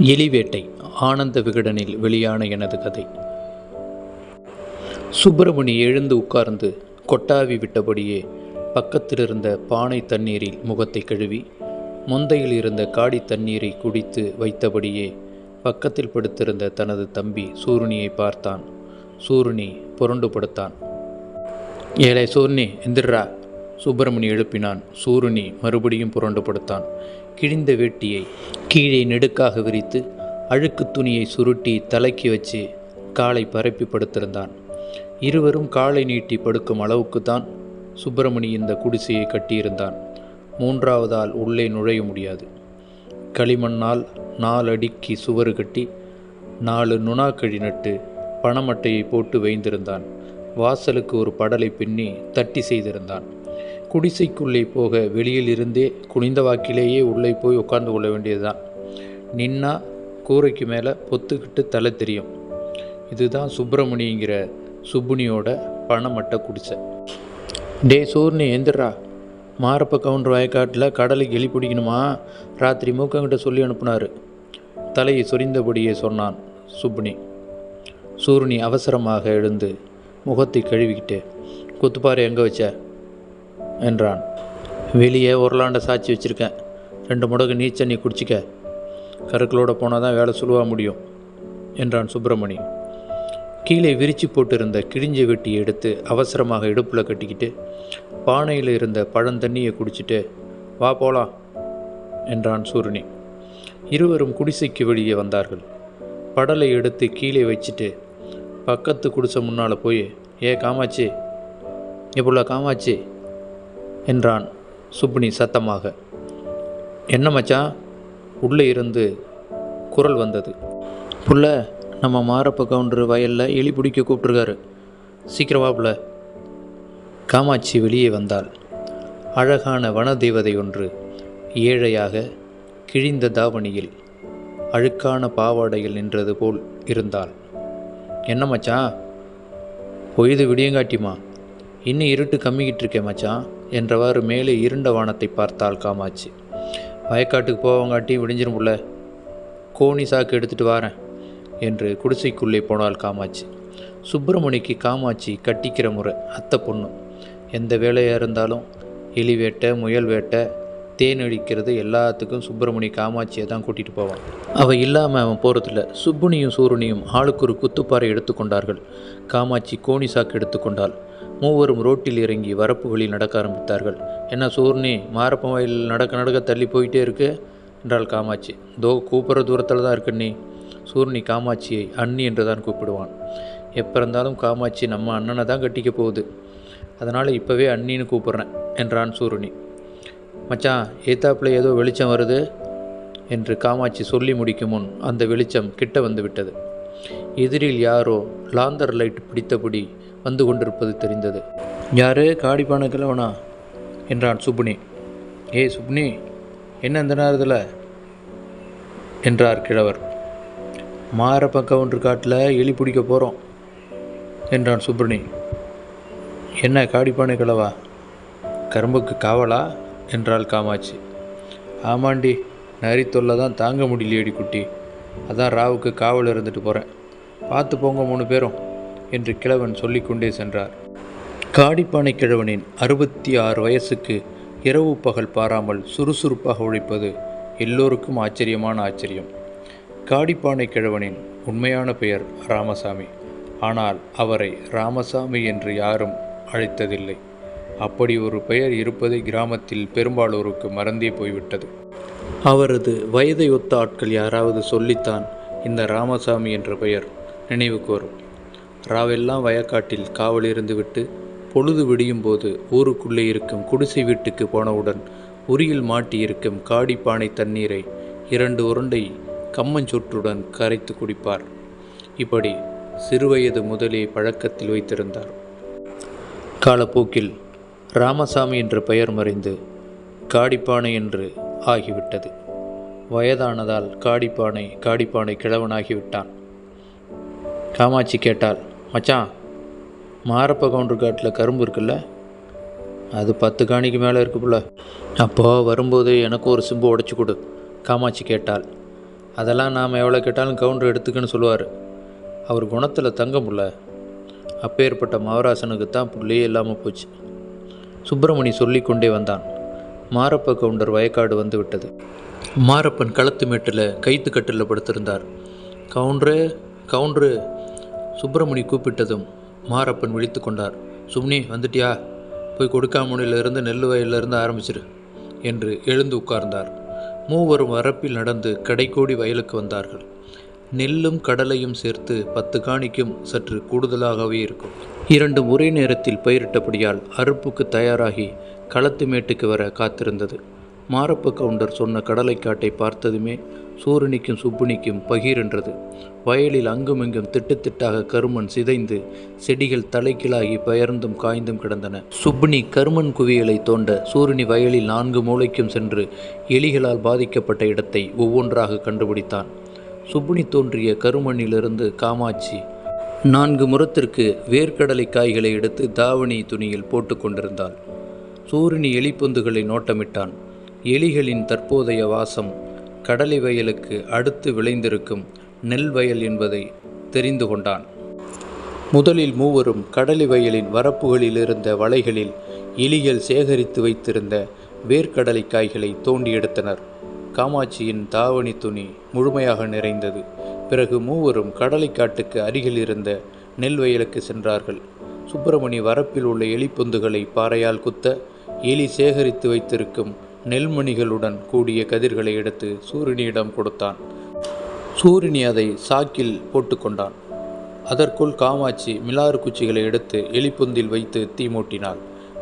எலிவேட்டை ஆனந்த விகடனில் வெளியான எனது கதை. சுப்பிரமணி எழுந்து உட்கார்ந்து கொட்டாவி விட்டபடியே பக்கத்திலிருந்த பானை தண்ணீரில் முகத்தை கழுவி முந்தையில் இருந்த காடி தண்ணீரை குடித்து வைத்தபடியே பக்கத்தில் படுத்திருந்த தனது தம்பி சூரணியை பார்த்தான். சூருணி புரண்டு படுத்தான். ஏழை சூர்ணி எந்திரா சுப்பிரமணி எழுப்பினான். சூருணி மறுபடியும் புரண்டு படுத்தான். கிழிந்த வேட்டியை கீழே நெடுக்காக விரித்து அழுக்கு துணியை சுருட்டி தலைக்கு வச்சு காலை பரப்பி படுத்திருந்தான் இருவரும் காலை நீட்டி படுக்கும் அளவுக்கு தான் சுப்பிரமணி இந்த குடிசையை கட்டியிருந்தான். மூன்றாவதால் உள்ளே நுழைய முடியாது. களிமண்ணால் நாலடிக்கு சுவறு கட்டி நாலு நுணாக்கழி நட்டு பணமட்டையை போட்டு வைந்திருந்தான் வாசலுக்கு ஒரு படலை பின்னி தட்டி செய்திருந்தான். குடிசைக்குள்ளே போக வெளியில் இருந்தே குனிந்த வாக்கிலேயே உள்ளே போய் உட்கார்ந்து கொள்ள வேண்டியதுதான். நின்னா கூரைக்கு மேலே பொத்துக்கிட்டு தலை தெரியும். இதுதான் சுப்பிரமணிங்கிற சுப்புனியோட பணமட்ட குடிசை. டே சோர்னு எந்திரா. மாரப்ப கவுண்டர் வயக்காட்டில் கடலுக்கு எலி பிடிக்கணுமா? ராத்திரி மூக்கங்கிட்ட சொல்லி அனுப்புனார். தலையை சொரிந்தபடியே சொன்னான் சுப்புனி. சூர்ணி அவசரமாக எழுந்து முகத்தை கழுவிக்கிட்டு குத்துப்பாறை எங்கே வச்ச? என்றான். வெளியே உருளாண்ட சாட்சி வச்சுருக்கேன். ரெண்டு முடகு நீச்சண்ணி குடிச்சிக்க. கருக்களோட போனால் தான் வேலை சுழுவ முடியும் என்றான் சுப்பிரமணி. கீழே விரிச்சு போட்டிருந்த கிழிஞ்ச வெட்டியை எடுத்து அவசரமாக இடுப்பில் கட்டிக்கிட்டு பானையில் இருந்த பழந்தண்ணியை குடிச்சிட்டு வா போலாம் என்றான் சூரணி. இருவரும் குடிசைக்கு வெளியே வந்தார்கள். படலை எடுத்து கீழே வச்சுட்டு பக்கத்து குடிசை முன்னால் போய் ஏ காமாச்சி எப்படில காமாச்சி என்றான் சுப்னி சத்தமாக. என்ன மச்சான் உள்ளே இருந்து குரல் வந்தது. புள்ள நம்ம மாரப்ப கவுண்டர் வயலில் எலி பிடிக்க கூப்பிட்ருக்காரு சீக்கிரமா புள்ள. காமாட்சி வெளியே வந்தாள். அழகான வனதேவதை ஒன்று ஏழையாக கிழிந்த தாவணியில் அழுக்கான பாவாடையில் நின்றது போல் இருந்தாள். என்ன மச்சான் பொய்து விடியங்காட்டிமா இன்னும் இருட்டு கம்மிக்கிட்டு இருக்கே மச்சான் என்றவாறு மேலே இருண்ட வானத்தை பார்த்தாள் காமாச்சு வயக்காட்டுக்கு போவங்காட்டி விடிஞ்சிரும் புள்ள கோணி சாக்கு எடுத்துட்டு வாரேன் என்று குடிசைக்குள்ளே போனாள் காமாச்சு சுப்பிரமணிக்கு காமாட்சி கட்டிக்கிற முறை அத்தை பொண்ணு. எந்த வேலையாக இருந்தாலும் எலி வேட்டை முயல் வேட்டை தேன் அடிக்கிறது எல்லாத்துக்கும் சுப்பிரமணி காமாட்சியை தான் கூட்டிகிட்டு போவான். அவள் இல்லாமல் அவன் போகிறதில்ல சுப்புனியும் சூரனியும் ஆளுக்கு ஒரு குத்துப்பாறை எடுத்துக்கொண்டார்கள். காமாட்சி கோணி சாக்கு எடுத்துக்கொண்டாள். மூவரும் ரோட்டில் இறங்கி வரப்பு வழி நடக்க ஆரம்பித்தார்கள். என்ன சூர்ணி மாரப்பன் வயல் நடக்க நடக்க தள்ளி போயிட்டே இருக்கு? என்றாள் காமாட்சி. தோ கூப்பிட்ற தூரத்தில் தான் இருக்கண்ணி சூர்ணி காமாட்சியை அண்ணி என்று தான் கூப்பிடுவான். எப்போ இருந்தாலும் காமாட்சி நம்ம அண்ணனை தான் கட்டிக்க போகுது. அதனால் இப்போவே அண்ணின்னு கூப்பிட்றேன் என்றான் சூருணி மச்சான் ஏத்தாப்பில் ஏதோ வெளிச்சம் வருது? என்று காமாட்சி சொல்லி முடிக்கும் முன் அந்த வெளிச்சம் கிட்ட வந்து விட்டது. எதிரில் யாரோ லாந்தர் லைட் பிடித்தபடி வந்து கொண்டிருப்பது தெரிந்தது. யாரு? காடிப்பான கிழவனா? என்றான் சுப்னி ஏய் சுப்னி என்ன இந்த நேரத்தில்? என்றார் கிழவர். மாற பக்கம் ஒன்று காட்டில் எலி பிடிக்க போகிறோம் என்றான் சுப்ரணி என்ன காடிப்பானை கிழவா? கரும்புக்கு காவலா? என்றாள் காமாட்சி. ஆமாண்டி நரி தொல்லை தான் தாங்க முடியலையடி குட்டி. அதான் ராவுக்கு காவல் இருந்துட்டு போகிறேன் பார்த்து போங்க மூணு பேரும் என்று கிழவன் சொல்லிக்கொண்டே சென்றார். காடிப்பானை கிழவனின் அறுபத்தி ஆறு வயசுக்கு இரவு பகல் பாராமல் சுறுசுறுப்பாக உழைப்பது எல்லோருக்கும் ஆச்சரியமான ஆச்சரியம். காடிப்பானை கிழவனின் உண்மையான பெயர் ராமசாமி. ஆனால் அவரை ராமசாமி என்று யாரும் அழைத்ததில்லை. அப்படி ஒரு பெயர் இருப்பதை கிராமத்தில் பெரும்பாலோருக்கு மறந்தே போய்விட்டது. அவரது வயதை ஒத்த ஆட்கள் யாராவது சொல்லித்தான் இந்த ராமசாமி என்ற பெயர் நினைவு கோரும் ராவெல்லாம் வயக்காட்டில் காவல் இருந்துவிட்டு பொழுது விடியும் போது ஊருக்குள்ளே இருக்கும் குடிசை வீட்டுக்கு போனவுடன் உரியில் மாட்டியிருக்கும் காடிப்பானை தண்ணீரை இரண்டு உருண்டை கம்மஞ்சொற்றுடன் கரைத்து குடிப்பார். இப்படி சிறுவயது முதலே பழக்கத்தில் வைத்திருந்தார். காலப்போக்கில் ராமசாமி என்ற பெயர் மறைந்து காடிப்பானை என்று ஆகிவிட்டது. வயதானதால் காடிப்பானை காடிப்பானை கிழவனாகிவிட்டான். காமாட்சி கேட்டாள் மச்சான் மாரப்ப கவுண்டர் காட்டில் கரும்பு இருக்குல்ல? அது பத்து காணிக்கு மேலே இருக்கு புள்ள அப்போ வரும்போது எனக்கும் ஒரு சிம்பு உடச்சி கொடு காமாட்சி கேட்டாள். அதெல்லாம் நாம் எவ்வளோ கேட்டாலும் கவுண்டர் எடுத்துக்கன்னு சொல்லுவார். அவர் குணத்தில் தங்க முடியல. அப்பேற்பட்ட மகராசனுக்கு தான் புள்ளையே இல்லாமல் போச்சு. சுப்பிரமணி சொல்லி கொண்டே வந்தான். மாரப்ப கவுண்டர் வயக்காடு வந்து விட்டது. மாரப்பன் களத்து மேட்டில் கைத்து கட்டில் படுத்திருந்தார். கவுண்டரு கவுண்டரு சுப்பிரமணி கூப்பிட்டதும் மாரப்பன் விழித்து கொண்டார். சும்னி வந்துட்டியா? போய் கொடுக்காமுனையிலிருந்து நெல் வயலிலிருந்து ஆரம்பிச்சிரு என்று எழுந்து உட்கார்ந்தார். மூவரும் வரப்பில் நடந்து கடைக்கோடி வயலுக்கு வந்தார்கள். நெல்லும் கடலையும் சேர்த்து பத்து காணிக்கும் சற்று கூடுதலாகவே இருக்கும். இரண்டும் ஒரே நேரத்தில் பயிரிட்டபடியால் அறுப்புக்கு தயாராகி களத்து மேட்டுக்கு வர காத்திருந்தது. மாரப்ப கவுண்டர் சொன்ன கடலைக்காட்டை பார்த்ததுமே சூரனிக்கும் சுப்புனிக்கும் பகீரென்றது வயலில் அங்குமிங்கும் திட்டுத்திட்டாக கருமன் சிதைந்து செடிகள் தலைக்கிலாகி பெயர்ந்தும் காய்ந்தும் கிடந்தன. சுப்புனி கருமண் குவியலை தோண்ட சூரியனி வயலில் நான்கு மூலைக்கும் சென்று எலிகளால் பாதிக்கப்பட்ட இடத்தை ஒவ்வொன்றாக கண்டுபிடித்தான். சுப்புனி தோன்றிய கருமண்ணிலிருந்து காமாட்சி நான்கு முறத்திற்கு வேர்க்கடலை காய்களை எடுத்து தாவணி துணியில் போட்டு கொண்டிருந்தாள். சூரியனி எலிப்பொந்துகளை நோட்டமிட்டான். எலிகளின் தற்போதைய வாசம் கடலை வயலுக்கு அடுத்து விளைந்திருக்கும் நெல் வயல் என்பதை தெரிந்து கொண்டான். முதலில் மூவரும் கடலை வயலின் வரப்புகளில் இருந்த வலைகளில் எலிகள் சேகரித்து வைத்திருந்த வேர்க்கடலை காய்களை தோண்டி எடுத்தனர். காமாட்சியின் தாவணி துணி முழுமையாக நிறைந்தது. பிறகு மூவரும் கடலைக்காட்டுக்கு அருகில் இருந்த நெல் வயலுக்கு சென்றார்கள். சுப்பிரமணி வரப்பில் உள்ள எலிப்பொந்துகளை பாறையால் குத்த எலி சேகரித்து வைத்திருக்கும் நெல்மணிகளுடன் கூடிய கதிர்களை எடுத்து சூரியனியிடம் கொடுத்தான். சூரியனி அதை சாக்கில் போட்டுக்கொண்டான். அதற்குள் காமாட்சி மிலாறு குச்சிகளை எடுத்து எலிப்பொந்தில் வைத்து தீ மூட்டினாள்.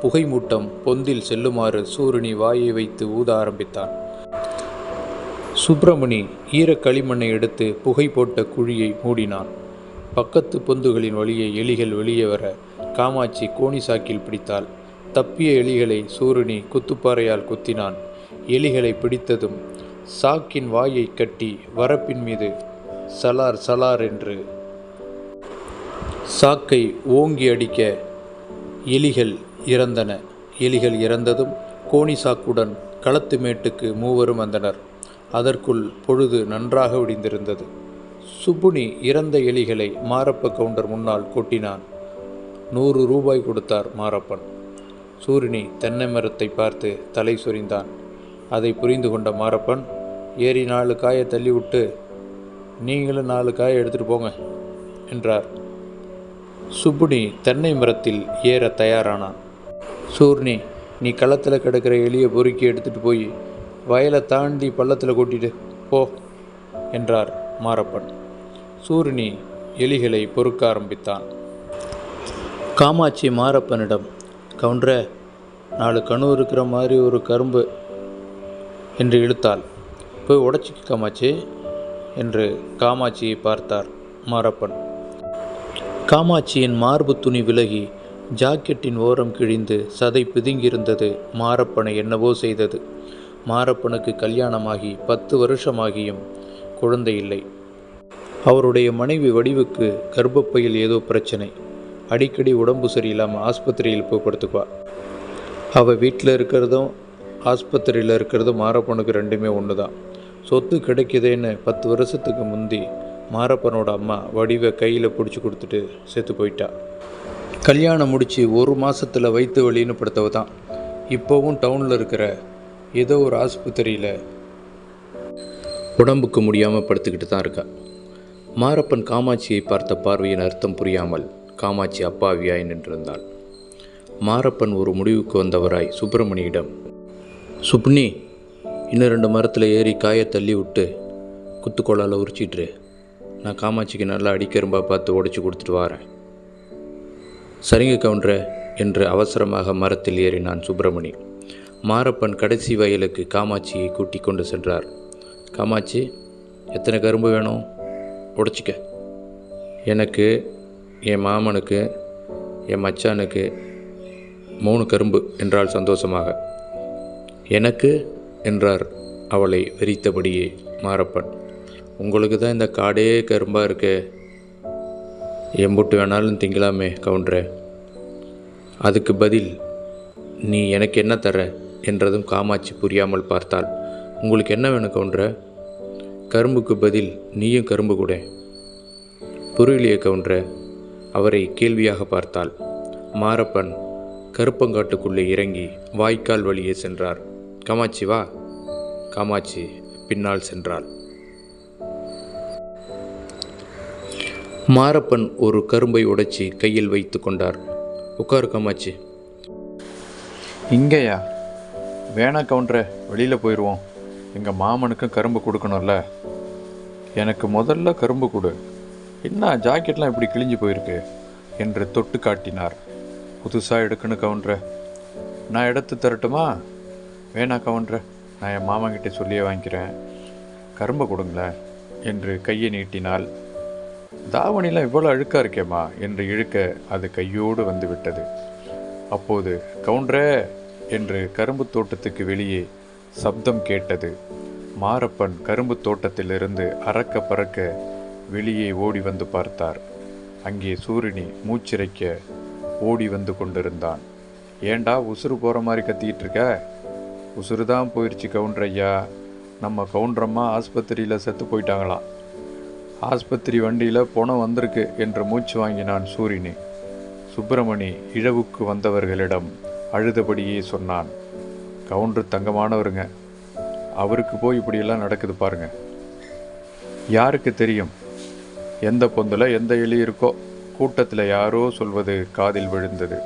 புகை மூட்டம் பொந்தில் செல்லுமாறு சூரியனி வாயை வைத்து ஊத ஆரம்பித்தான். சுப்பிரமணி ஈரக்களிமண்ணை எடுத்து புகை போட்ட குழியை மூடினான். பக்கத்து பொந்துகளின் வழியே எலிகள் வெளியே வர காமாட்சி கோணி சாக்கில் பிடித்தாள். தப்பிய எலிகளை சூரியனி குத்துப்பாறையால் குத்தினான். எலிகளை பிடித்ததும் சாக்கின் வாயை கட்டி வரப்பின் மீது சலார் சலார் என்று சாக்கை ஓங்கி அடிக்க எலிகள் இறந்தன. எலிகள் இறந்ததும் கோணி சாக்குடன் களத்து மேட்டுக்கு மூவரும் வந்தனர். அதற்குள் பொழுது நன்றாக விடிந்திருந்தது. சுப்புனி இறந்த எலிகளை மாரப்ப கவுண்டர் முன்னால் கொட்டினான். நூறு ரூபாய் கொடுத்தார் மாரப்பன். சூரினி தென்னை மரத்தை பார்த்து தலை சொரிந்தான். அதை புரிந்து கொண்ட மாரப்பன் ஏறி நாலு காயை தள்ளி விட்டு நீங்களும் நாலு காயை எடுத்துகிட்டு போங்க என்றார். சுப்புனி தென்னை மரத்தில் ஏற தயாரானான். சூர்ணி நீ களத்தில் கிடக்கிற எலியை பொறுக்கி எடுத்துகிட்டு போய் வயலை தாண்டி பள்ளத்தில் கொட்டிட்டு போ என்றார் மாரப்பன். சூரினி எலிகளை பொறுக்க ஆரம்பித்தான். காமாட்சி மாரப்பனிடம் கவுண்டர நாலு கணு இருக்கிற மாதிரி ஒரு கரும்பு என்று இழுத்தாள். போய் உடச்சிக்க காமாட்சி என்று காமாட்சியை பார்த்தார் மாரப்பன். காமாட்சியின் மார்பு துணி விலகி ஜாக்கெட்டின் ஓரம் கிழிந்து சதை பிதுங்கியிருந்தது மாரப்பனை என்னவோ செய்தது. மாரப்பனுக்கு கல்யாணமாகி பத்து வருஷமாகியும் குழந்தை இல்லை. அவருடைய மனைவி வடிவுக்கு கர்ப்பப்பையில் ஏதோ பிரச்சனை. அடிக்கடி உடம்பு சரியில்லாமல் ஆஸ்பத்திரியில் போய் படுத்துக்குவா அவள் வீட்டில் இருக்கிறதும் ஆஸ்பத்திரியில் இருக்கிறதும் மாரப்பனுக்கு ரெண்டுமே ஒன்று தான் சொத்து கிடைக்குதேன்னு பத்து வருஷத்துக்கு முந்தி மாரப்பனோட அம்மா வடிவை கையில் பிடிச்சி கொடுத்துட்டு செத்து போயிட்டா. கல்யாணம் முடித்து ஒரு மாதத்தில் வயிற்று வழின்னு படுத்தவ தான். இப்போவும் டவுனில் இருக்கிற ஏதோ ஒரு ஆஸ்பத்திரியில் உடம்புக்கு முடியாமல் படுத்துக்கிட்டு தான் இருக்கா. மாரப்பன் காமாட்சியை பார்த்த பார்வையின் அர்த்தம் புரியாமல் காமாட்சி அப்பாவியாய் நின்றிருந்தாள். மாரப்பன் ஒரு முடிவுக்கு வந்தவராய் சுப்பிரமணியிடம் சுப்னி இன்னும் ரெண்டு மரத்தில் ஏறி காயை தள்ளி விட்டு குத்துக்கோளால் உரிச்சிட்ரு நான் காமாட்சிக்கு நல்லா அடிக்கரும்பா பார்த்து உடச்சி கொடுத்துட்டு வரேன். சரிங்க கவுண்டர் என்று அவசரமாக மரத்தில் ஏறினான் சுப்பிரமணி. மாரப்பன் கடைசி வயலுக்கு காமாட்சியை கூட்டி கொண்டு சென்றார். காமாட்சி எத்தனை கரும்பு வேணும்? உடைச்சிக்க. எனக்கு என் மாமனுக்கு என் மச்சானுக்கு மூணு கரும்பு என்றாள் சந்தோஷமாக. எனக்கு என்றார் அவளை வெறித்தபடியே மாரப்பன். உங்களுக்கு தான் இந்த காடே கரும்பாக இருக்கே. எம்புட்டு வேணாலும் திங்கலாமே கவுண்டரே. அதுக்கு பதில் நீ எனக்கு என்ன தர? என்றதும் காமாட்சி புரியாமல் பார்த்தாள். உங்களுக்கு என்ன வேணும் கவுண்டரே? கரும்புக்கு பதில் நீயும் கரும்பு கூட. புரியலையே கவுன்ற அவரை கேள்வியாக பார்த்தாள். மாரப்பன் கருப்பங்காட்டுக்குள்ளே இறங்கி வாய்க்கால் வழியே சென்றார். காமாட்சி வா. காமாட்சி பின்னால் சென்றாள். மாரப்பன் ஒரு கரும்பை உடைச்சி கையில் வைத்து கொண்டார். உட்காரு காமாட்சி. இங்கேயா? வேணா கவுண்டரே வெளியில் போயிடுவோம் எங்கள் மாமனுக்கும் கரும்பு கொடுக்கணும்ல. எனக்கு முதல்ல கரும்பு கொடு. என்ன ஜாக்கெட்லாம் இப்படி கிழிஞ்சு போயிருக்கு? என்று தொட்டு காட்டினார். புதுசாக எடுக்கணும் கவுண்டரே. நான் எடுத்து தரட்டுமா? வேணா கவுண்டரே நான் என் மாமன்கிட்ட சொல்லியே வாங்கிக்கிறேன். கரும்பை கொடுங்களேன் என்று கையை நீட்டினாள். தாவணிலாம் இவ்வளோ அழுக்காக இருக்கேம்மா என்று இழுக்க அது கையோடு வந்து விட்டது அப்போது கவுண்டரே என்று கரும்பு தோட்டத்துக்கு வெளியே சப்தம் கேட்டது. மாரப்பன் கரும்பு தோட்டத்திலிருந்து அறக்க பறக்க வெளியே ஓடி வந்து பார்த்தார். அங்கே சூரியனி மூச்சிறைக்க ஓடி வந்து கொண்டிருந்தான். ஏண்டா உசுறு போகிற மாதிரி கத்திக்கிட்டு இருக்க? உசுறு தான் போயிடுச்சு கவுண்டர் ஐயா. நம்ம கவுண்டரம்மா ஆஸ்பத்திரியில் செத்து போயிட்டாங்களாம் ஆஸ்பத்திரி வண்டியில் பணம் வந்திருக்கு என்று மூச்சு வாங்கினான் சூரியனி சுப்பிரமணி இழவுக்கு வந்தவர்களிடம் அழுதபடியே சொன்னான். கவுண்டர் தங்கமானவருங்க. அவருக்கு போய் இப்படியெல்லாம் நடக்குது பாருங்க. யாருக்கு தெரியும்? எந்த பொந்தில் எந்த எலி இருக்கோ கூட்டத்தில் யாரோ சொல்வது காதில் விழுந்தது.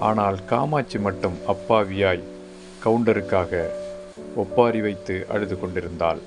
ஆனால் காமாட்சி மட்டும் அப்பாவியாய் கவுண்டருக்காக ஒப்பாரி வைத்து அழுது கொண்டிருந்தாள்.